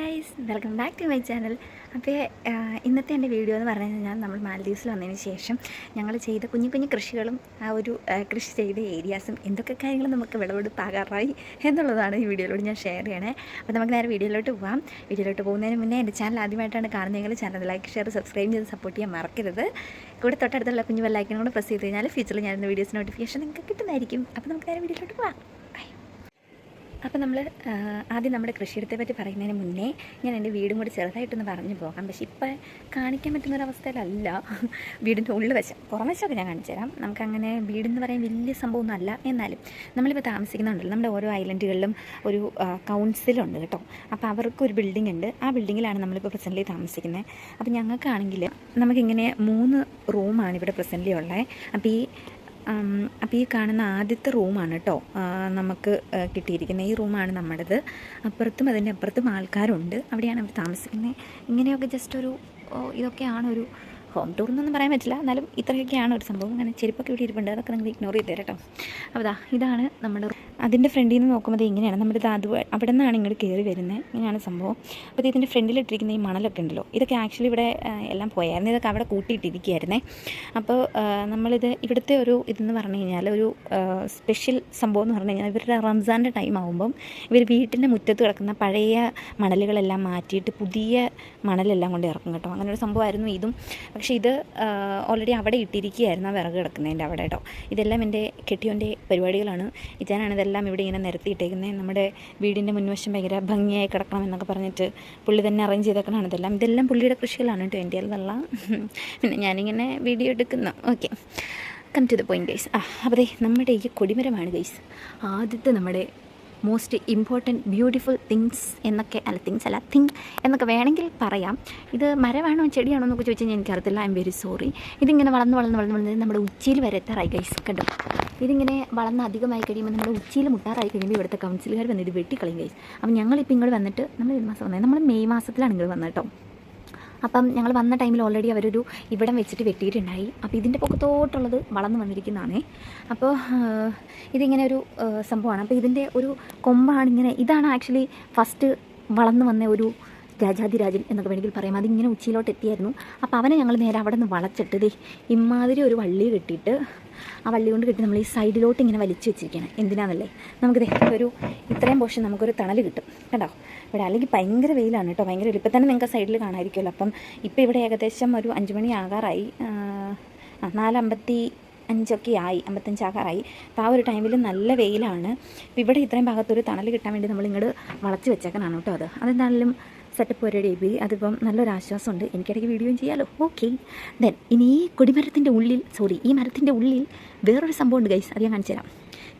Guys welcome back to my channel അപ്പോൾ ഇന്നത്തെ എന്റെ വീഡിയോ എന്ന് പറഞ്ഞു കഴിഞ്ഞാൽ നമ്മൾ മാലദ്വീപ്സിൽ വന്നതിന് ശേഷം ഞങ്ങൾ ചെയ്ത കുഞ്ഞു കുഞ്ഞു കൃഷികളും ആ ഒരു കൃഷി ചെയ്ത ഏരിയാസും എന്തൊക്കെ കാര്യങ്ങൾ നമുക്ക് വിളവെടുപ്പാകാറായി എന്നുള്ളതാണ് ഈ വീഡിയോയിലൂടെ ഞാൻ ഷെയർ ചെയ്യണേ. അപ്പോൾ നമുക്ക് നേരെ വീഡിയോയിലോട്ട് പോകാം വീഡിയോയിലോട്ട് പോകുന്നതിന് മുന്നേ എന്റെ ചാനൽ ആദ്യമായിട്ടാണ് കാണുന്നതെങ്കിൽ ചാനൽ ലൈക്ക് ഷെയർ സബ്സ്ക്രൈബ് ചെയ്ത് സപ്പോർട്ട് ചെയ്യാൻ മറക്കരുത്. കൂടെ തൊട്ടടുത്തുള്ള കുഞ്ഞു ബെല്ലൈക്കനും കൂടെ പ്രസ് ചെയ്ത് കഴിഞ്ഞാൽ ഫ്യൂച്ചറിൽ ഞാനിന്ന് വീഡിയോസ് നോട്ടിഫിക്കേഷൻ നിങ്ങൾക്ക് കിട്ടുന്നതായിരിക്കും. അപ്പോൾ നമുക്ക് നേരെ വീഡിയോയിലോട്ട് പോകാം അപ്പോൾ നമ്മൾ ആദ്യം നമ്മുടെ കൃഷിയിടത്തെ പറ്റി പറയുന്നതിന് മുന്നേ ഞാൻ എന്റെ വീടും കൂടി ചെറുതായിട്ടൊന്ന് പറഞ്ഞു പോകാം. പക്ഷേ ഇപ്പം കാണിക്കാൻ പറ്റുന്നൊരവസ്ഥയിലല്ല വീടിന്റെ ഉള്ളിൽ വശം പുറം വശമൊക്കെ ഞാൻ കാണിച്ചു തരാം. നമുക്കങ്ങനെ വീടെന്ന് പറയാൻ വലിയ സംഭവമൊന്നും അല്ല എന്നാലും നമ്മളിപ്പോൾ താമസിക്കുന്നുണ്ടല്ലോ. നമ്മുടെ ഓരോ ഐലൻഡുകളിലും ഒരു കൗൺസിലുണ്ട് കേട്ടോ. അപ്പോൾ അവർക്ക് ഒരു ബിൽഡിംഗ് ഉണ്ട് ആ ബിൽഡിങ്ങിലാണ് നമ്മളിപ്പോൾ പ്രസന്റ്ലി താമസിക്കുന്നത് അപ്പോൾ ഞങ്ങൾക്കാണെങ്കിൽ നമുക്കിങ്ങനെ മൂന്ന് റൂമാണ് ഇവിടെ പ്രസന്റ്ലി ഉള്ളത് അപ്പോൾ ഈ അപ്പോൾ ഈ കാണുന്ന ആദ്യത്തെ റൂമാണ് കേട്ടോ. നമുക്ക് കിട്ടിയിരിക്കുന്നത് ഈ റൂമാണ് നമ്മുടേത്. അപ്പുറത്തും അതിന്റെ അപ്പുറത്തും ആൾക്കാരുണ്ട്. അവിടെയാണ് അവർ താമസിക്കുന്നത്. ഇങ്ങനെയൊക്കെ ജസ്റ്റ് ഒരു ഇതൊക്കെയാണ് ഒരു ഹോം ടൂർ എന്നൊന്നും പറയാൻ പറ്റില്ല. എന്നാലും ഇത്രയൊക്കെയാണ് ഒരു സംഭവം. അങ്ങനെ ചെരുപ്പൊക്കെ ഇവിടെ ഇരിപ്പുണ്ട്. അതൊക്കെ നിങ്ങൾ ഇഗ്നോർ ചെയ്ത് തരാം കേട്ടോ. അപ്പോൾ ഇതാണ് നമ്മുടെ അതിന്റെ ഫ്രണ്ടിൽ നിന്ന് നോക്കുമ്പോൾ ഇങ്ങനെയാണ്. നമ്മുടെ അത് അവിടെ നിന്നാണ് ഇങ്ങോട്ട് കയറി വരുന്നത് ഇങ്ങനെയാണ് സംഭവം. അപ്പോൾ ഇതിന്റെ ഫ്രണ്ടിലിട്ടിരിക്കുന്ന ഈ മണലൊക്കെ ഉണ്ടല്ലോ. ഇതൊക്കെ ആക്ച്വലി ഇവിടെ എല്ലാം പോയായിരുന്നു. ഇതൊക്കെ അവിടെ കൂട്ടിയിട്ടിരിക്കുകയായിരുന്നേ അപ്പോൾ നമ്മളിത് ഇവിടുത്തെ ഒരു ഇതെന്ന് പറഞ്ഞു കഴിഞ്ഞാൽ ഒരു സ്പെഷ്യൽ സംഭവം എന്ന് പറഞ്ഞു കഴിഞ്ഞാൽ ഇവരുടെ റംസാന്റെ ടൈം ആകുമ്പം ഇവർ വീട്ടിന്റെ മുറ്റത്ത് കിടക്കുന്ന പഴയ മണലുകളെല്ലാം മാറ്റിയിട്ട് പുതിയ മണലെല്ലാം കൊണ്ട് ഇറക്കും കേട്ടോ. അങ്ങനെ ഒരു സംഭവമായിരുന്നു ഇതും. പക്ഷേ ഇത് ഓൾറെഡി അവിടെ ഇട്ടിരിക്കുകയായിരുന്നു ആ വിറക് കിടക്കുന്നതിന്റെ അവിടെ കേട്ടോ. ഇതെല്ലാം എന്റെ കെട്ടിയോന്റെ പരിപാടികളാണ്. ഇതാനാണ് ഇതെല്ലാം ഇവിടെ ഇങ്ങനെ നിരത്തിയിട്ടേക്കുന്നത് നമ്മുടെ വീടിന്റെ മുൻവശം ഭയങ്കര ഭംഗിയായി കിടക്കണം എന്നൊക്കെ പറഞ്ഞിട്ട് പുള്ളി തന്നെ അറേഞ്ച് ചെയ്തേക്കണതാണ് ഇതെല്ലാം. ഇതെല്ലാം പുള്ളിയുടെ കൃഷികളാണ് കേട്ടോ എന്റെ അതല്ല പിന്നെ ഞാനിങ്ങനെ വീഡിയോ എടുക്കുന്നു. Okay come to the point guys ആ ദേ നമ്മുടെ ഈ കൊടിമരമാണ് ഗൈസ് ആദ്യത്തെ നമ്മുടെ മോസ്റ്റ് ഇമ്പോർട്ടന്റ് ബ്യൂട്ടിഫുൾ തിങ്സ് എന്നൊക്കെ അല്ല തിങ്സ് അല്ല തിങ് എന്നൊക്കെ വേണമെങ്കിൽ പറയാം. ഇത് മരമാണോ ചെടിയാണോ എന്നൊക്കെ ചോദിച്ചു കഴിഞ്ഞാൽ എനിക്കറിയത്തില്ല. ഐ എം വെരി സോറി ഇതിങ്ങനെ വളർന്ന് വളർന്ന് വളർന്ന് വളർന്ന് നമ്മുടെ ഉച്ചിയിൽ വരെ എത്താറായി ഗൈസ് കണ്ടോ? ഇതിങ്ങനെ വളർന്ന് അധികമായി കഴിയുമ്പോൾ നമ്മുടെ ഉച്ചിയിൽ മുട്ടാറായി കഴിയുമ്പോൾ ഇവിടുത്തെ കൗൺസിലുകാർ വന്ന് ഇത് വെട്ടിക്കളയും ഗൈസ് അപ്പം ഞങ്ങളിപ്പോൾ ഇങ്ങോട്ട് വന്നിട്ട് നമ്മൾ ഈ മാസം വന്നത് നമ്മൾ മെയ് മാസത്തിലാണ് ഇങ്ങോട്ട് വന്നത് കേട്ടോ. അപ്പം ഞങ്ങൾ വന്ന ടൈമിൽ ഓൾറെഡി അവരൊരു ഇവിടം വെച്ചിട്ട് വെട്ടിയിട്ടുണ്ടായി. അപ്പോൾ ഇതിന്റെ പുറത്തോട്ടുള്ളത് വളർന്നു വന്നിരിക്കുന്നതാണേ. അപ്പോൾ ഇതിങ്ങനെ ഒരു സംഭവമാണ്. അപ്പോൾ ഇതിന്റെ ഒരു കൊമ്പാണ് ഇങ്ങനെ ഇതാണ് ആക്ച്വലി ഫസ്റ്റ് വളർന്നു വന്ന ഒരു രാജാതിരാജൻ എന്നൊക്കെ വേണമെങ്കിൽ പറയാം. അതിങ്ങനെ ഉച്ചയിലോട്ട് എത്തിയായിരുന്നു. അപ്പോൾ അവനെ ഞങ്ങൾ നേരെ അവിടെ നിന്ന് വളച്ചിട്ട് ദേ ഇമാതിരി ഒരു വള്ളി കെട്ടിയിട്ട് ആ വള്ളി കൊണ്ട് കെട്ടി നമ്മൾ ഈ സൈഡിലോട്ട് ഇങ്ങനെ വലിച്ചു വെച്ചിരിക്കുകയാണ് എന്തിനാണെന്നല്ലേ നമുക്ക് ഒരു ഇത്രയും പോഷൻ നമുക്കൊരു തണൽ കിട്ടും. കേട്ടോ ഇവിടെ അല്ലെങ്കിൽ ഭയങ്കര വെയിലാണ് കേട്ടോ ഭയങ്കര ഇപ്പം തന്നെ നിങ്ങൾക്ക് സൈഡിൽ കാണാമായിരിക്കുമല്ലോ അപ്പം ഇപ്പം ഇവിടെ ഏകദേശം ഒരു അഞ്ച് മണി ആകാറായി. നാലമ്പത്തി അഞ്ചൊക്കെ ആയി. അമ്പത്തഞ്ചാകാറായി അപ്പോൾ ആ ഒരു ടൈമിൽ നല്ല വെയിലാണ്. ഇവിടെ ഇത്രയും ഭാഗത്തൊരു തണൽ കിട്ടാൻ വേണ്ടി നമ്മൾ ഇങ്ങോട്ട് വളച്ച് വെച്ചേക്കാനാണ് കേട്ടോ അത്. അതെന്തായാലും സെറ്റപ്പ് ഡി ബി അതിപ്പം നല്ലൊരു ആശ്വാസമുണ്ട്. എനിക്കിടയ്ക്ക് വീഡിയോയും ചെയ്യാമല്ലോ ഓക്കെ ദെൻ ഇനി ഈ കൊടിമരത്തിന്റെ ഉള്ളിൽ സോറി ഈ മരത്തിന്റെ ഉള്ളിൽ വേറൊരു സംഭവമുണ്ട് ഗൈസ് അത് ഞാൻ കാണിച്ചു തരാം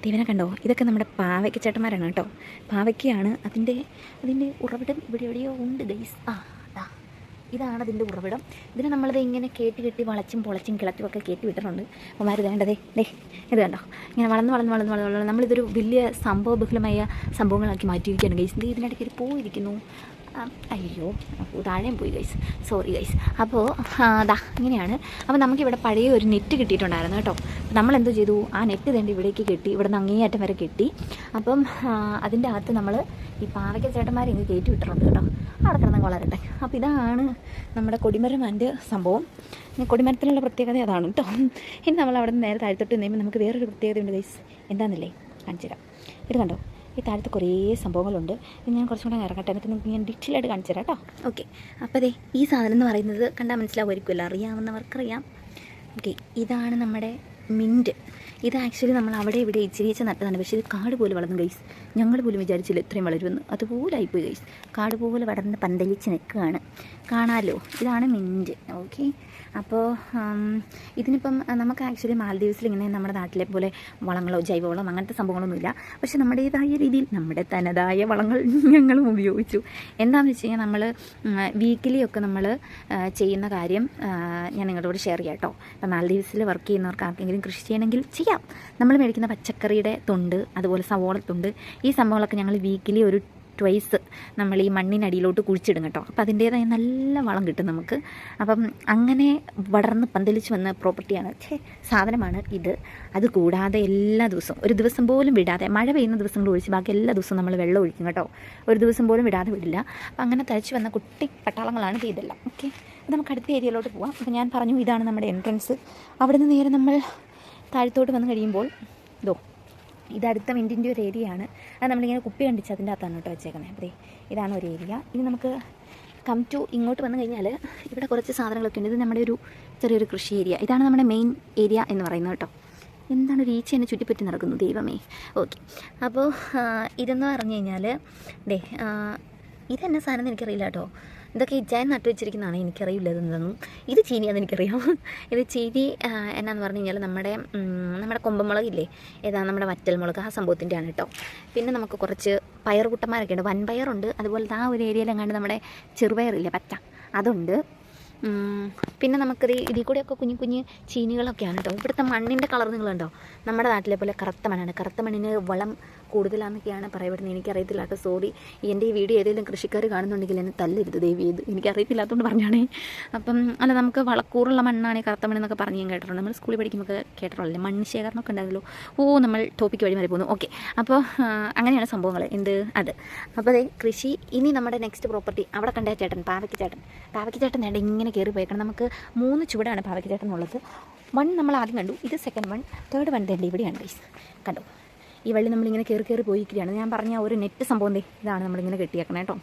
ദൈവനെ കണ്ടോ? ഇതൊക്കെ നമ്മുടെ പാവയ്ക്ക ചേട്ടന്മാരാണ് കേട്ടോ. പാവയ്ക്കയാണ് അതിന്റെ അതിന്റെ ഉറവിടം ഇവിടെ എവിടെയോ ഉണ്ട് ഗൈസ് ആ അതാ ഇതാണ് അതിന്റെ ഉറവിടം. ഇതിനെ നമ്മളത് ഇങ്ങനെ കേട്ടി കെട്ടി വളച്ചും പൊളച്ചും കിളച്ചും ഒക്കെ കേട്ടി വിട്ടിട്ടുണ്ട്. അമ്മമാർ വേണ്ടതേ ദേ ഇത് കണ്ടോ? ഇങ്ങനെ വളർന്ന് വളർന്ന് വളർന്ന് വളർന്ന് നമ്മളിതൊരു വലിയ സംഭവബഹുലമായ സംഭവങ്ങളാക്കി മാറ്റിയിരിക്കുകയാണ് ഗൈസ് ഇത് ഇതിനിടയ്ക്ക് ഒരു പോയിരിക്കുന്നു. അയ്യോ താഴെയും പോയി ഗൈസ് സോറി ഗൈസ് അപ്പോൾ അതാ ഇങ്ങനെയാണ്. അപ്പോൾ നമുക്കിവിടെ പഴയ ഒരു നെറ്റ് കിട്ടിയിട്ടുണ്ടായിരുന്നു കേട്ടോ. നമ്മൾ എന്തോ ചെയ്തു? ആ നെറ്റ് തേണ്ടി ഇവിടേക്ക് കെട്ടി ഇവിടെ നിന്ന് അങ്ങേയറ്റം വരെ കെട്ടി. അപ്പം അതിന്റെ അകത്ത് നമ്മൾ ഈ പാവയ്ക്ക ചേട്ടന്മാർ ഇങ്ങ് കയറ്റി വിട്ടിട്ടുണ്ട് കേട്ടോ. അവിടെ കിടന്ന് വളരട്ടെ. അപ്പോൾ ഇതാണ് നമ്മുടെ കൊടിമരമാന്റെ സംഭവം. കൊടിമരത്തിലുള്ള പ്രത്യേകത അതാണ് കേട്ടോ. ഇനി നമ്മൾ അവിടെ നിന്ന് നേരെ താഴ്ത്തോട്ട് നിന്നുമ്പോൾ നമുക്ക് വേറൊരു പ്രത്യേകതയുണ്ട് ഗൈസ് എന്താണെന്നില്ലേ കാണിച്ചു തരാം ഇത് കണ്ടോ? ഈ താഴത്ത് കുറേ സംഭവങ്ങളുണ്ട്. ഞാൻ കുറച്ചും കൂടെ ഇറങ്ങട്ടെ. എന്നിട്ട് നിങ്ങൾക്ക് ഞാൻ ഡീറ്റെയിൽ ആയിട്ട് കാണിച്ചു തരാം കേട്ടോ. ഓക്കെ അപ്പോൾ അതെ ഈ സാധനം എന്ന് പറയുന്നത് കണ്ടാൽ മനസ്സിലാവുമായിരിക്കുമല്ലോ. അറിയാവുന്നവർക്കറിയാം. ഓക്കെ ഇതാണ് നമ്മുടെ മിന്റ്. ഇത് ആക്ച്വലി നമ്മൾ അവിടെ ഇവിടെ ഇച്ചിരിച്ച് നട്ടതാണ്. പക്ഷേ ഇത് കാട് പോലെ വളർന്നു ഗൈസ് ഞങ്ങൾ പോലും വിചാരിച്ചില്ല ഇത്രയും വളരുമെന്ന്. അതുപോലെ ആയിപ്പോയി ഗൈസ് കാട് പോലെ വളർന്ന് പന്തലിച്ച് നിൽക്കുകയാണ്. കാണാമല്ലോ ഇതാണ് മിന്റ് ഓക്കെ അപ്പോൾ ഇതിനിപ്പം നമുക്ക് ആക്ച്വലി മാലദ്വീപ്സിൽ ഇങ്ങനെ നമ്മുടെ നാട്ടിലെ പോലെ വളങ്ങളോ ജൈവവളം അങ്ങനത്തെ സംഭവങ്ങളൊന്നുമില്ല. പക്ഷെ നമ്മുടേതായ രീതിയിൽ നമ്മുടെ തനതായ വളങ്ങൾ ഞങ്ങളും ഉപയോഗിച്ചു. എന്താണെന്ന് വെച്ച് കഴിഞ്ഞാൽ നമ്മൾ വീക്കിലി ഒക്കെ നമ്മൾ ചെയ്യുന്ന കാര്യം ഞാൻ നിങ്ങളോട് ഷെയർ ചെയ്യാം കേട്ടോ ഇപ്പം മാലദ്വീപ്സിൽ വർക്ക് ചെയ്യുന്നവർക്ക് ആർക്കെങ്കിലും കൃഷി ചെയ്യണമെങ്കിൽ ചെയ്യാം. നമ്മൾ മേടിക്കുന്ന പച്ചക്കറിയുടെ തൊണ്ട് അതുപോലെ സവോള തൊണ്ട് ഈ സംഭവങ്ങളൊക്കെ ഞങ്ങൾ വീക്കിലി ഒരു ട്വൈസ് നമ്മൾ ഈ മണ്ണിനടിയിലോട്ട് കുഴിച്ചിടും കേട്ടോ. അപ്പോൾ അതിന്റേതായ നല്ല വളം കിട്ടും നമുക്ക്. അപ്പം അങ്ങനെ വളർന്ന് പന്തലിച്ച് വന്ന പ്രോപ്പർട്ടിയാണ് ഛേ സാധനമാണ് ഇത്. അത് കൂടാതെ എല്ലാ ദിവസവും ഒരു ദിവസം പോലും വിടാതെ മഴ പെയ്യുന്ന ദിവസങ്ങൾ ഒഴിച്ച് ബാക്കി എല്ലാ ദിവസവും നമ്മൾ വെള്ളം ഒഴിക്കും കേട്ടോ. ഒരു ദിവസം പോലും വിടാതെ വിടില്ല. അപ്പം അങ്ങനെ തഴച്ച് വന്ന കുട്ടി പട്ടാളങ്ങളാണ് ഇത് ഇതെല്ലാം. ഓക്കെ അപ്പോൾ നമുക്ക് അടുത്ത ഏരിയയിലോട്ട് പോവാം. അപ്പോൾ ഞാൻ പറഞ്ഞു ഇതാണ് നമ്മുടെ എൻട്രൻസ് അവിടെ നേരെ നമ്മൾ താഴത്തോട്ട് വന്ന് കഴിയുമ്പോൾ ഇതോ ഇത് അടുത്ത മിന്റിന്റെ ഒരു ഏരിയ ആണ് അത് നമ്മളിങ്ങനെ കുപ്പി കണ്ടിച്ച് അതിന്റെ അകത്താണ് കേട്ടോ വെച്ചേക്കുന്നത് അതെ ഇതാണ് ഒരു ഏരിയ. ഇനി നമുക്ക് കം ടു ഇങ്ങോട്ട് വന്നു കഴിഞ്ഞാൽ ഇവിടെ കുറച്ച് സാധനങ്ങളൊക്കെ ഉണ്ട്. ഇത് നമ്മുടെ ഒരു ചെറിയൊരു കൃഷി ഏരിയ. ഇതാണ് നമ്മുടെ മെയിൻ ഏരിയ എന്ന് പറയുന്നത് കേട്ടോ. എന്താണ് ഒരു ഈച്ച എന്നെ ചുറ്റിപ്പറ്റി നടക്കുന്നു? ദൈവമേ. ഓക്കെ. അപ്പോൾ ഇതെന്ന് പറഞ്ഞു കഴിഞ്ഞാൽ ദേ ഇതെന്നെ സാധനം എനിക്കറിയില്ല കേട്ടോ. ഇതൊക്കെ ഇജാൻ നട്ടു വെച്ചിരിക്കുന്നതാണ്. എനിക്കറിയില്ല ഇതെന്തെന്നും ഇത് ചീനി എനിക്കറിയാം ഇത് ചീനി എന്നാന്ന് പറഞ്ഞു കഴിഞ്ഞാൽ നമ്മുടെ നമ്മുടെ കൊമ്പമുളക് ഇല്ലേ ഏതാ നമ്മുടെ വറ്റൽമുളക് ആ സംഭവത്തിന്റെ ആണ് കേട്ടോ. പിന്നെ നമുക്ക് കുറച്ച് പയറുകുട്ടന്മാരൊക്കെ ഉണ്ട്. വൻപയറുണ്ട്. അതുപോലെ ആ ഒരു ഏരിയയിലെങ്ങാണ്ട് നമ്മുടെ ചെറുപയറില്ലേ? പച്ച. അതുണ്ട്. പിന്നെ നമുക്കിത് ഇതിൽ കൂടെയൊക്കെ കുഞ്ഞു കുഞ്ഞ് ചീനികളൊക്കെയാണ് കേട്ടോ. ഇവിടുത്തെ മണ്ണിന്റെ കളർ നിങ്ങൾ കണ്ടോ നമ്മുടെ നാട്ടിലെ പോലെ കറുത്ത മണ്ണാണ്. കറുത്ത മണ്ണിന് വളം കൂടുതലാണെന്നൊക്കെയാണ് പറയപ്പെടുന്നത് എനിക്കറിയത്തില്ല കേട്ടോ സോറി. എന്റെ ഈ വീഡിയോ ഏതെങ്കിലും കൃഷിക്കാർ കാണുന്നുണ്ടെങ്കിൽ എന്നെ തല്ലരുത് ദൈവം എനിക്ക് എനിക്കറിയത്തില്ലാത്തതുകൊണ്ട് പറഞ്ഞാണേ. അപ്പം അല്ല നമുക്ക് വളക്കൂറുള്ള മണ്ണാണ് കറുത്ത മണ്ണെന്നൊക്കെ പറഞ്ഞ് ഞാൻ കേട്ടിട്ടുണ്ട്. നമ്മൾ സ്കൂളിൽ പഠിക്കുമ്പോൾ കേട്ടിട്ടുള്ളല്ലേ മണ്ണ് ശേഖരണമൊക്കെ ഉണ്ടായിരുന്നല്ലോ ഓ നമ്മൾ ടോപ്പിക്ക് വഴി മാറി പോകുന്നു ഓക്കെ അപ്പോൾ അങ്ങനെയാണ് സംഭവങ്ങൾ എന്ത്? അത്. അപ്പോൾ അതെ കൃഷി ഇനി നമ്മുടെ നെക്സ്റ്റ് പ്രോപ്പർട്ടി അവിടെ കണ്ട ചേട്ടൻ പാവയ്ക്ക് ചേട്ടൻ. പാവയ്ക്ക് ചേട്ടൻ വേണ്ട ഇങ്ങനെ കയറി പോയേക്കണം. നമുക്ക് മൂന്ന് ചുവടാണ് പാവയ്ക്ക് ചേട്ടൻ ഉള്ളത്. വൺ നമ്മൾ ആദ്യം കണ്ടു. ഇത് സെക്കൻഡ് വൺ തേർഡ് വൺ തേണ്ട ഇവിടെയാണ് ഗൈസ് കണ്ടോ? ഈ വള്ളി നമ്മളിങ്ങനെ കയറി കയറി പോയിരിക്കുകയാണ്. ഞാൻ പറഞ്ഞ ഒരു നെറ്റ് സംഭവം ഇതാണ് നമ്മളിങ്ങനെ കെട്ടിയേക്കണേ കേട്ടോ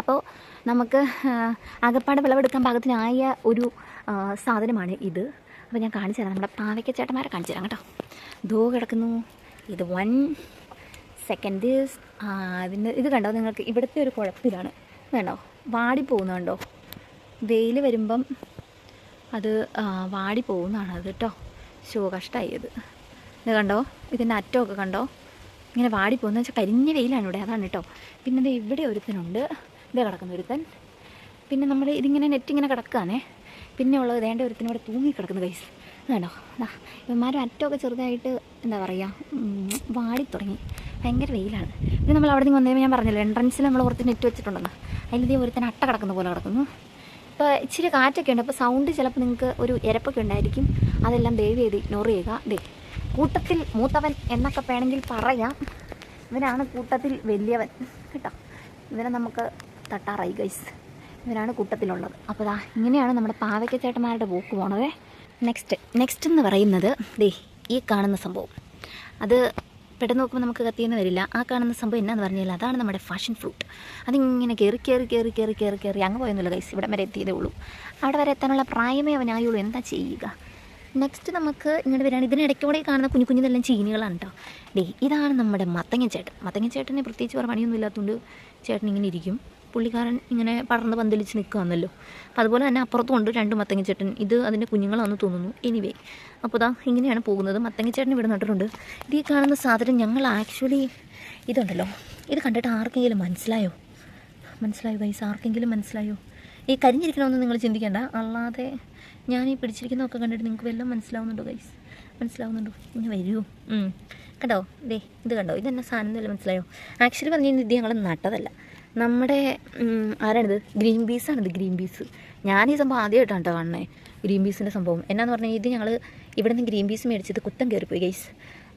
അപ്പോൾ നമുക്ക് അകപ്പാട് വിളവെടുക്കാൻ പാകത്തിനായ ഒരു സാധനമാണ് ഇത്. അപ്പോൾ ഞാൻ കാണിച്ചു തരാം. നമ്മുടെ പാവയ്ക്ക ചേട്ടന്മാരെ കാണിച്ചു തരാം കേട്ടോ. ദോ കിടക്കുന്നു. ഇത് വൺ സെക്കൻഡ് ദിസ് അതിന്റെ ഇത് കണ്ടോ നിങ്ങൾക്ക്? ഇവിടുത്തെ ഒരു കുഴപ്പത്തിലാണ് വേണ്ടോ വാടിപ്പോകുന്നുണ്ടോ വെയിൽ വരുമ്പം അത് വാടി പോകുന്നതാണ് അത് കേട്ടോ. ശോ കഷ്ടമായി അത്. ഇത് കണ്ടോ? ഇതിന്റെ അറ്റമൊക്കെ കണ്ടോ? ഇങ്ങനെ വാടി പോകുന്ന വെച്ചാൽ കരിഞ്ഞ വെയിലാണ് ഇവിടെ. അതാണ് കേട്ടോ. പിന്നെ ദേ ഇവിടെ ഒരുത്തനുണ്ട്. ഇതേ കിടക്കുന്ന ഒരുത്തൻ. പിന്നെ നമ്മൾ ഇതിങ്ങനെ നെറ്റ് ഇങ്ങനെ കിടക്കുകയാണേ. പിന്നെ ഉള്ളത് വേണ്ട ഒരുത്തിന് ഇവിടെ തൂങ്ങി കിടക്കുന്ന കൈസ് വേണ്ടോ ദാ ഇവന്മാരും അറ്റമൊക്കെ ചെറുതായിട്ട് എന്താ പറയുക വാടി തുടങ്ങി ഭയങ്കര വെയിലാണ്. പിന്നെ നമ്മൾ അവിടെ നിന്ന് വന്നപ്പോൾ ഞാൻ പറഞ്ഞല്ലോ എൻട്രൻസിൽ നമ്മൾ കുറച്ച് നെറ്റ് വെച്ചിട്ടുണ്ടെന്ന്. അതിലിതേ ഒരുത്തൻ അട്ട കിടക്കുന്ന പോലെ കിടക്കുന്നു. ഇപ്പോൾ ഇച്ചിരി കാറ്റൊക്കെ ഉണ്ട്. അപ്പോൾ സൗണ്ട് ചിലപ്പോൾ നിങ്ങൾക്ക് ഒരു ഇരപ്പൊക്കെ ഉണ്ടായിരിക്കും. അതെല്ലാം ദയവ് ചെയ്ത് ഇഗ്നോർ ചെയ്യുക. ദേ കൂട്ടത്തിൽ മൂത്തവൻ എന്നൊക്കെ വേണമെങ്കിൽ പറയാം. ഇവനാണ് കൂട്ടത്തിൽ വലിയവൻ. കേട്ടോ? ഇവനെ നമുക്ക് തട്ടാറായി ഗൈസ് ഇവനാണ് കൂട്ടത്തിലുള്ളത്. അപ്പോൾ ദാ ഇങ്ങനെയാണ് നമ്മുടെ പാവയ്ക്ക ചേട്ടന്മാരുടെ പോക്ക് പോണത്. നെക്സ്റ്റ് നെക്സ്റ്റ് എന്ന് പറയുന്നത് ദേ ഈ കാണുന്ന സംഭവം. അത് പെട്ടെന്ന് നോക്കുമ്പോൾ നമുക്ക് കത്തിയെന്ന് വരില്ല. ആ കാണുന്ന സംഭവം എന്നാന്ന് പറഞ്ഞാൽ അതാണ് നമ്മുടെ ഫാഷൻ ഫ്രൂട്ട് അതിങ്ങനെ കയറി കയറി കയറി കയറി കയറി കയറി അങ്ങ് പോയൊന്നുമില്ല ഗൈസ് ഇവിടെ വരെ എത്തിയതേ ഉള്ളൂ. അവിടെ വരെ എത്താനുള്ള പ്രായമേ അവനായുള്ളൂ. എന്താ ചെയ്യുക? നെക്സ്റ്റ് നമുക്ക് ഇങ്ങോട്ട് വരികയാണ് ഇതിനിടയ്ക്കൂടെ കൂടെ കാണുന്ന കുഞ്ഞു കുഞ്ഞിതെല്ലാം ചീനികളാണ് കേട്ടോ ഡേ ഇതാണ് നമ്മുടെ മത്തങ്ങ ചേട്ടൻ. മത്തങ്ങ ചേട്ടനെ പ്രത്യേകിച്ച് വേറെ പണിയൊന്നും ഇല്ലാത്തതുകൊണ്ട് ചേട്ടൻ ഇങ്ങനെ ഇരിക്കും. പുള്ളിക്കാരൻ ഇങ്ങനെ പടർന്ന് പന്തലിച്ച് നിൽക്കുകയാണല്ലോ അപ്പോൾ അതുപോലെ തന്നെ അപ്പുറത്തും ഉണ്ട് രണ്ട് മത്തങ്ങ ചേട്ടൻ. ഇത് അതിന്റെ കുഞ്ഞുങ്ങളാണെന്ന് തോന്നുന്നു. എനിവേ അപ്പോൾ ഇതാ ഇങ്ങനെയാണ് പോകുന്നത്. മത്തങ്ങ ചേട്ടൻ ഇവിടെ നട്ടിട്ടുണ്ട്. ഇത് ഈ കാണുന്ന സാധനം ഞങ്ങൾ ആക്ച്വലി ഇതുണ്ടല്ലോ. ഇത് കണ്ടിട്ട് ആർക്കെങ്കിലും മനസ്സിലായോ? മനസ്സിലായോ വൈസ് ആർക്കെങ്കിലും മനസ്സിലായോ? ഈ കരിഞ്ഞിരിക്കണമെന്ന് നിങ്ങൾ ചിന്തിക്കേണ്ട. അല്ലാതെ ഞാൻ ഈ പിടിച്ചിരിക്കുന്നതൊക്കെ കണ്ടിട്ട് നിങ്ങൾക്ക് വല്ലതും മനസ്സിലാവുന്നുണ്ടോ ഗൈസ് മനസ്സിലാവുന്നുണ്ടോ? ഇനി വരുമോ കണ്ടോ? ദേ ഇത് കണ്ടോ? ഇതെന്നെ സാധനം എന്നല്ല മനസ്സിലായോ? ആക്ച്വലി പറഞ്ഞു കഴിഞ്ഞാൽ ഇത് ഞങ്ങൾ നട്ടതല്ല. നമ്മുടെ ആരാണിത്? ഗ്രീൻ പീസാണിത് ഗ്രീൻ പീസ് ഞാൻ ഈ സംഭവം ആദ്യമായിട്ടാണ് കേട്ടോ കാണുന്നത് ഗ്രീൻ പീസിന്റെ സംഭവം. എന്നാന്ന് പറഞ്ഞാൽ ഇത് ഞങ്ങൾ ഇവിടെ നിന്ന് ഗ്രീൻ പീസ് മേടിച്ചത് കുത്തം കയറിപ്പോയി ഗൈസ്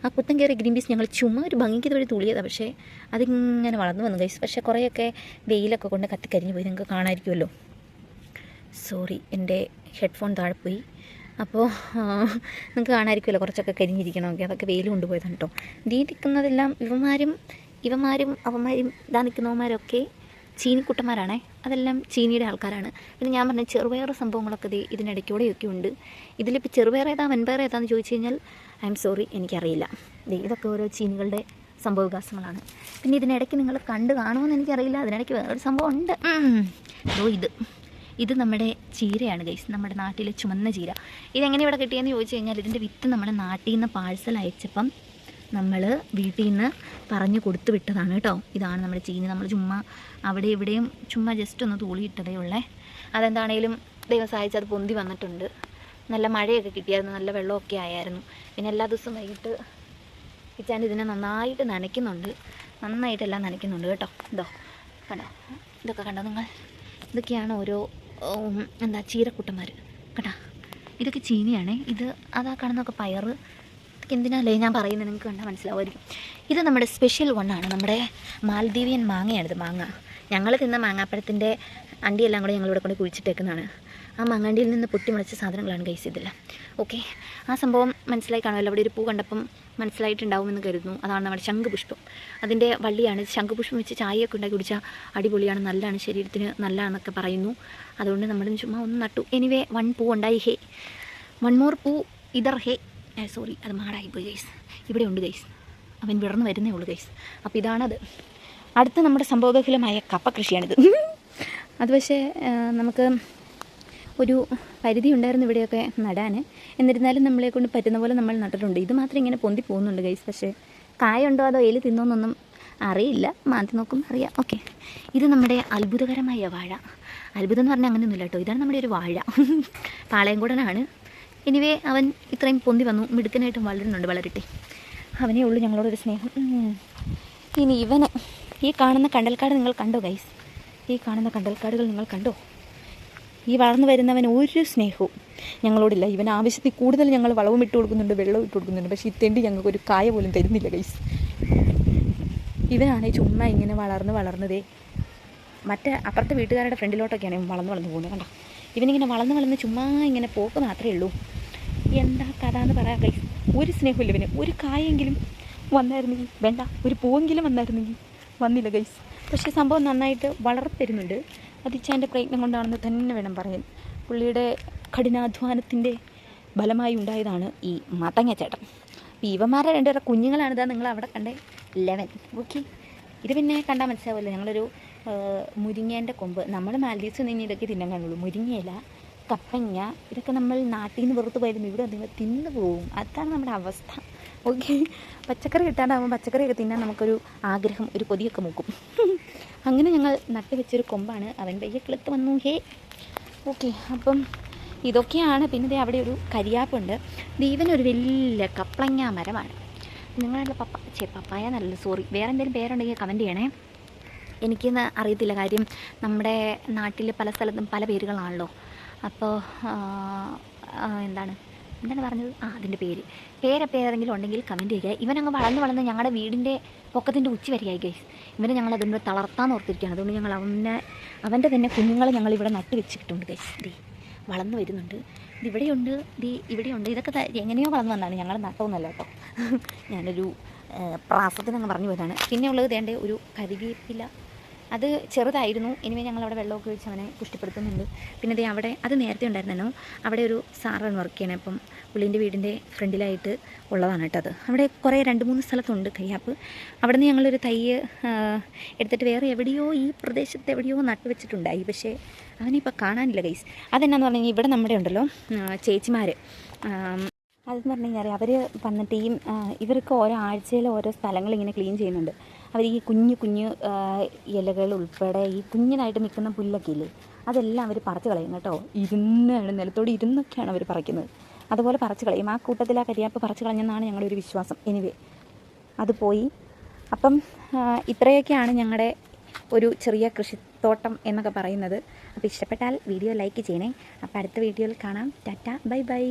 ആ കുത്തം കയറിയ ഗ്രീൻ പീസ് ഞങ്ങൾ ചുമ്മാ ഒരു ഭംഗിക്ക് ഇതുവഴി തുള്ളിയതാണ് പക്ഷേ അതിങ്ങനെ വളർന്നു വന്നു ഗൈസ് പക്ഷേ കുറേയൊക്കെ വെയിലൊക്കെ കൊണ്ട് കത്തിക്കരിഞ്ഞ് പോയി നിങ്ങൾക്ക് കാണാമായിരിക്കുമല്ലോ സോറി എന്റെ ഹെഡ്ഫോൺ ഫോൺ താഴെപ്പോയി അപ്പോൾ നിങ്ങൾക്ക് കാണാമായിരിക്കുമല്ലോ കുറച്ചൊക്കെ കരിഞ്ഞിരിക്കണമെങ്കിൽ അതൊക്കെ വെയിൽ കൊണ്ടുപോയതാണ് കേട്ടോ ദീ നിൽക്കുന്നതെല്ലാം ഇവന്മാരും ഇവന്മാരും അവന്മാരും ഇതാ നിൽക്കുന്നവന്മാരൊക്കെ ചീനിക്കുട്ടന്മാരാണേ. അതെല്ലാം ചീനിയുടെ ആൾക്കാരാണ്. പിന്നെ ഞാൻ പറഞ്ഞ ചെറുപയർ സംഭവങ്ങളൊക്കെ ഇത് ഇതിനിടയ്ക്കൂടെയൊക്കെ ഉണ്ട്. ഇതിലിപ്പോൾ ചെറുപയർ ഏതാ വൻപയർ ഏതാന്ന് ചോദിച്ചു കഴിഞ്ഞാൽ ഐ എം സോറി എനിക്കറിയില്ല. ഇതൊക്കെ ഓരോ ചീനികളുടെ സംഭവവികാസങ്ങളാണ്. പിന്നെ ഇതിനിടയ്ക്ക് നിങ്ങൾ കണ്ടു കാണുമെന്ന് എനിക്കറിയില്ല. അതിനിടയ്ക്ക് വേറൊരു സംഭവം ഉണ്ട്. ഇത്. ഇത് നമ്മുടെ ചീരയാണ് ഗൈസ് നമ്മുടെ നാട്ടിലെ ചുമന്ന ചീര. ഇതെങ്ങനെ ഇവിടെ കിട്ടിയെന്ന് ചോദിച്ചു കഴിഞ്ഞാൽ ഇതിന്റെ വിത്ത് നമ്മുടെ നാട്ടിൽ നിന്ന് പാഴ്സൽ അയച്ചപ്പം നമ്മൾ വീട്ടിൽ നിന്ന് പറഞ്ഞു കൊടുത്തു വിട്ടതാണ് കേട്ടോ ഇതാണ് നമ്മുടെ ചീനി. നമ്മൾ ചുമ്മാ അവിടെ ഇവിടെയും ചുമ്മാ ജസ്റ്റ് ഒന്ന് തൂളിയിട്ടതേ ഉള്ളേ. അതെന്താണേലും ദൈവം സഹായിച്ച് അത് പൊന്തി വന്നിട്ടുണ്ട്. നല്ല മഴയൊക്കെ കിട്ടിയായിരുന്നു. നല്ല വെള്ളമൊക്കെ ആയായിരുന്നു. പിന്നെ എല്ലാ ദിവസവും വൈകിട്ട് കിച്ചാൻ ഇതിനെ നന്നായിട്ട് നനയ്ക്കുന്നുണ്ട്. നന്നായിട്ടെല്ലാം നനയ്ക്കുന്നുണ്ട് കേട്ടോ. ഇതോ കണ്ടോ? ഇതൊക്കെ കണ്ടോ നിങ്ങൾ? ഇതൊക്കെയാണ് ഓരോ എന്താ ചീരക്കുട്ടന്മാർ കേട്ടാ ഇതൊക്കെ ചീനിയാണേ. ഇത് അതാ കാണുന്നൊക്കെ പയർ ഇതൊക്കെ എന്തിനാലേ ഞാൻ പറയുന്നത് നിങ്ങൾക്ക് കണ്ടാൽ മനസ്സിലാവുമായിരിക്കും. ഇത് നമ്മുടെ സ്പെഷ്യൽ വണ്ണാണ് നമ്മുടെ മാൽദീവിയൻ മാങ്ങയാണിത് മാങ്ങ. ഞങ്ങൾ തിന്ന മാങ്ങാപ്പഴത്തിന്റെ അണ്ടിയെല്ലാം കൂടെ ഞങ്ങളിവിടെ കൊണ്ട് കുഴിച്ചിട്ടേക്കുന്നതാണ്. ആ മങ്ങാണ്ടിയിൽ നിന്ന് പൊട്ടിമുളച്ച സാധനങ്ങളാണ് ഗൈസ് ഇതെല്ലാം ഓക്കെ ആ സംഭവം മനസ്സിലായി കാണുമല്ലോ. അവിടെ ഒരു പൂ കണ്ടപ്പം മനസ്സിലായിട്ടുണ്ടാവുമെന്ന് കരുതുന്നു. അതാണ് നമ്മുടെ ശംഖുപുഷ്പം. അതിന്റെ വള്ളിയാണ്. ശംഖുപുഷ്പം വെച്ച് ചായയൊക്കെ ഉണ്ടാക്കി കുടിച്ചാൽ അടിപൊളിയാണ് നല്ലതാണ് ശരീരത്തിന് നല്ലതാണെന്നൊക്കെ പറയുന്നു. അതുകൊണ്ട് നമ്മൾ ചുമ്മാ ഒന്ന് നട്ടു. എനിവേ വൺ പൂ ഉണ്ടായി. ഹേ. വൺ മോർ പൂ ഇതർ. ഹേ. സോറി അത് മാടായിപ്പോയി ഗൈസ് ഇവിടെ ഉണ്ട് ഗൈസ് അവൻ വിടർന്ന് വരുന്നേ ഉള്ളൂ ഗൈസ് അപ്പോൾ ഇതാണത്. അടുത്ത നമ്മുടെ സംഭവബഹുലമായ കപ്പ കൃഷിയാണിത് അത് പക്ഷേ നമുക്ക് ഒരു പരിധി ഉണ്ടായിരുന്നു ഇവിടെയൊക്കെ നടാൻ എന്നിരുന്നാലും നമ്മളെ കൊണ്ട് പറ്റുന്ന പോലെ നമ്മൾ നട്ടിട്ടുണ്ട്. ഇത് മാത്രം ഇങ്ങനെ പൊന്തി പോകുന്നുണ്ട് ഗൈസ് പക്ഷേ കായുണ്ടോ അതോ എലി തിന്നോന്നൊന്നും അറിയില്ല. മാറ്റി നോക്കും അറിയാം. ഓക്കെ ഇത് നമ്മുടെ അത്ഭുതകരമായ വാഴ. അത്ഭുതം എന്ന് പറഞ്ഞാൽ അങ്ങനെയൊന്നുമില്ല കേട്ടോ. ഇതാണ് നമ്മുടെ ഒരു വാഴ. പാളയംകുടനാണ്. എനിവേ അവൻ ഇത്രയും പൊന്തി വന്നു. മിടുക്കനായിട്ടും വളരുന്നുണ്ട് വളരട്ടെ. അവനേ ഉള്ളൂ ഞങ്ങളോടൊരു സ്നേഹം. ഇനി ഇവനെ ഈ കാണുന്ന കണ്ടൽക്കാട് നിങ്ങൾ കണ്ടോ ഗൈസ് ഈ കാണുന്ന കണ്ടൽക്കാടുകൾ നിങ്ങൾ കണ്ടോ? ഈ വളർന്നു വരുന്നവൻ ഒരു സ്നേഹവും ഞങ്ങളോടില്ല. ഇവൻ ആവശ്യത്തിൽ കൂടുതൽ ഞങ്ങൾ വളവും ഇട്ട് കൊടുക്കുന്നുണ്ട് വെള്ളവും ഇട്ട് കൊടുക്കുന്നുണ്ട്. പക്ഷേ ഈ തെണ്ടി ഞങ്ങൾക്ക് ഒരു കായ പോലും തരുന്നില്ല ഗൈസ് ഇവനാണെങ്കിൽ ചുമ്മാ ഇങ്ങനെ വളർന്ന് വളർന്നതേ. മറ്റേ അപ്പുറത്തെ വീട്ടുകാരുടെ ഫ്രണ്ടിലോട്ടൊക്കെയാണ് വളർന്ന് വളർന്ന് പോകുന്നത് കണ്ടോ? ഇവനിങ്ങനെ വളർന്ന് വളർന്ന് ചുമ്മാ ഇങ്ങനെ പോക്ക് മാത്രമേ ഉള്ളൂ. എന്താ കഥ എന്ന് പറയാം ഗൈസ് ഒരു സ്നേഹമില്ല ഇവന്. ഒരു കായെങ്കിലും വന്നായിരുന്നെങ്കിൽ വേണ്ട ഒരു പൂവെങ്കിലും വന്നായിരുന്നെങ്കിൽ വന്നില്ല ഗൈസ് പക്ഷേ സംഭവം നന്നായിട്ട് വളർത്തരുന്നുണ്ട് അത് ഇച്ചാന്റെ പ്രയത്നം കൊണ്ടാണെന്ന് തന്നെ വേണം പറയാൻ. പുള്ളിയുടെ കഠിനാധ്വാനത്തിന്റെ ഫലമായി ഉണ്ടായതാണ് ഈ മത്തങ്ങ ചേട്ടൻ അപ്പോൾ ഇവന്മാരെ രണ്ടുപേരെ കുഞ്ഞുങ്ങളാണ് ഇതാ നിങ്ങൾ അവിടെ കണ്ടേ. ലെവൻ ഓക്കെ ഇത് പിന്നെ കണ്ടാൽ മനസ്സിലാവില്ല ഞങ്ങളൊരു മുരിങ്ങേന്റെ കൊമ്പ്. നമ്മൾ മാൽദീവ്സിൽ നിന്ന് ഇതൊക്കെ തിന്നാൻ കാണുള്ളൂ. മുരിങ്ങയില കപ്പങ്ങ ഇതൊക്കെ നമ്മൾ നാട്ടിൽ നിന്ന് വെറുത്ത് പോയാലും ഇവിടെ നിങ്ങൾ തിന്നു പോവും. അതാണ് നമ്മുടെ അവസ്ഥ. ഓക്കെ പച്ചക്കറി കിട്ടാണ്ടാകുമ്പോൾ പച്ചക്കറിയൊക്കെ തിന്നാൻ നമുക്കൊരു ആഗ്രഹം ഒരു കൊതിയൊക്കെ മൂക്കും. അങ്ങനെ ഞങ്ങൾ നട്ട് വെച്ചൊരു കൊമ്പാണ്. അവൻ പയ്യെ കിളുത്ത് വന്നു. ഹേ. ഓക്കെ അപ്പം ഇതൊക്കെയാണ്. പിന്നെ ദേ അവിടെ ഒരു കരിയാപ്പുണ്ട്. ദീപനൊരു വലിയ കപ്ലങ്ങ മരമാണ്. നിങ്ങളുടെ പപ്പ ചേ പപ്പായ നല്ല സോറി വേറെ എന്തെങ്കിലും പേരുണ്ടെങ്കിൽ കമന്റ് ചെയ്യണേ. എനിക്കിന്ന് അറിയത്തില്ല കാര്യം. നമ്മുടെ നാട്ടിൽ പല സ്ഥലത്തും പല പേരുകളാണല്ലോ. അപ്പോൾ എന്താണ്? എന്താണ് പറഞ്ഞത്? ആ അതിന്റെ പേര്. പേരൊക്കെ ഏതെങ്കിലും ഉണ്ടെങ്കിൽ കമന്റ് ചെയ്യുക. ഇവനങ്ങ് വളർന്ന് വളർന്ന് ഞങ്ങളുടെ വീടിന്റെ പൊക്കത്തിന്റെ ഉച്ച വരെയായി ഗൈസ് ഇവനെ ഞങ്ങൾ അതുകൊണ്ട് തളർത്താൻ ഓർത്തിരിക്കുകയാണ്. അതുകൊണ്ട് ഞങ്ങൾ അവനെ അവന്റെ തന്നെ കുഞ്ഞുങ്ങളെ ഞങ്ങൾ ഇവിടെ നട്ട് വെച്ചിട്ടുണ്ട് ഗൈസ് ദേ വളർന്നു വരുന്നുണ്ട്. ഇത് ഇവിടെയുണ്ട് ഇത് ഇവിടെയുണ്ട്. ഇതൊക്കെ എങ്ങനെയോ വളർന്നു വന്നതാണ് ഞങ്ങൾ നട്ടൊന്നല്ല കേട്ടോ. ഞാനൊരു പ്രാസത്തിനങ്ങ് പറഞ്ഞു പോയതാണ്. പിന്നെ ഉള്ളത് വേണ്ട ഒരു കരിവേപ്പില അത് ചെറുതായിരുന്നു. ഇനിമേ ഞങ്ങൾ അവിടെ വെള്ളമൊക്കെ ഒഴിച്ച് അവനെ പുഷ്ടിപ്പെടുത്തുന്നുണ്ട് പിന്നെ ദേ അവിടെ അത് നേരത്തെ ഉണ്ടായിരുന്നല്ലോ. അവിടെ ഒരു സാറാണ് വർക്ക് ചെയ്യണേ. അപ്പം പുള്ളീന്റെ വീടിന്റെ ഫ്രണ്ടിലായിട്ട് ഉള്ളതാണ് കേട്ടോ അത്. അവിടെ കുറേ രണ്ട് മൂന്ന് സ്ഥലത്തുണ്ട് കയ്യാപ്പ്. അവിടെ നിന്ന് ഞങ്ങളൊരു തയ്യ് എടുത്തിട്ട് വേറെ എവിടെയോ ഈ പ്രദേശത്ത് എവിടെയോ നട്ടു വെച്ചിട്ടുണ്ടായി. പക്ഷേ അവനിപ്പോൾ കാണാനില്ല ഗൈസ് അതെന്നാന്ന് പറഞ്ഞു കഴിഞ്ഞാൽ ഇവിടെ നമ്മുടെ ഉണ്ടല്ലോ ചേച്ചിമാർ അതെന്ന് പറഞ്ഞു കഴിഞ്ഞാൽ അവർ വന്നിട്ട് ഈ ഇവർക്ക് ഓരോ ആഴ്ചയിൽ ഓരോ സ്ഥലങ്ങൾ ഇങ്ങനെ ക്ലീൻ ചെയ്യുന്നുണ്ട്. അവർ ഈ കുഞ്ഞു കുഞ്ഞു ഇലകൾ ഉൾപ്പെടെ ഈ കുഞ്ഞിനായിട്ട് നിൽക്കുന്ന പുല്ലൊക്കെ ഇല്ലേ അതെല്ലാം അവർ പറിച്ച് കളയും കേട്ടോ. ഇരുന്നാണ് നിലത്തോട് ഇരുന്നൊക്കെയാണ് അവർ പറിക്കുന്നത്. അതുപോലെ പറിച്ച് കളയും. ആ കൂട്ടത്തിൽ ആ കരിയാപ്പ് പറിച്ച് കളഞ്ഞെന്നാണ് ഞങ്ങളുടെ ഒരു വിശ്വാസം. എനിവേ അത് പോയി. അപ്പം ഇത്രയൊക്കെയാണ് ഞങ്ങളുടെ ഒരു ചെറിയ കൃഷിത്തോട്ടം എന്നൊക്കെ പറയുന്നത്. അപ്പോൾ ഇഷ്ടപ്പെട്ടാൽ വീഡിയോ ലൈക്ക് ചെയ്യണേ. അപ്പോൾ അടുത്ത വീഡിയോയിൽ കാണാം. Tata bye bye.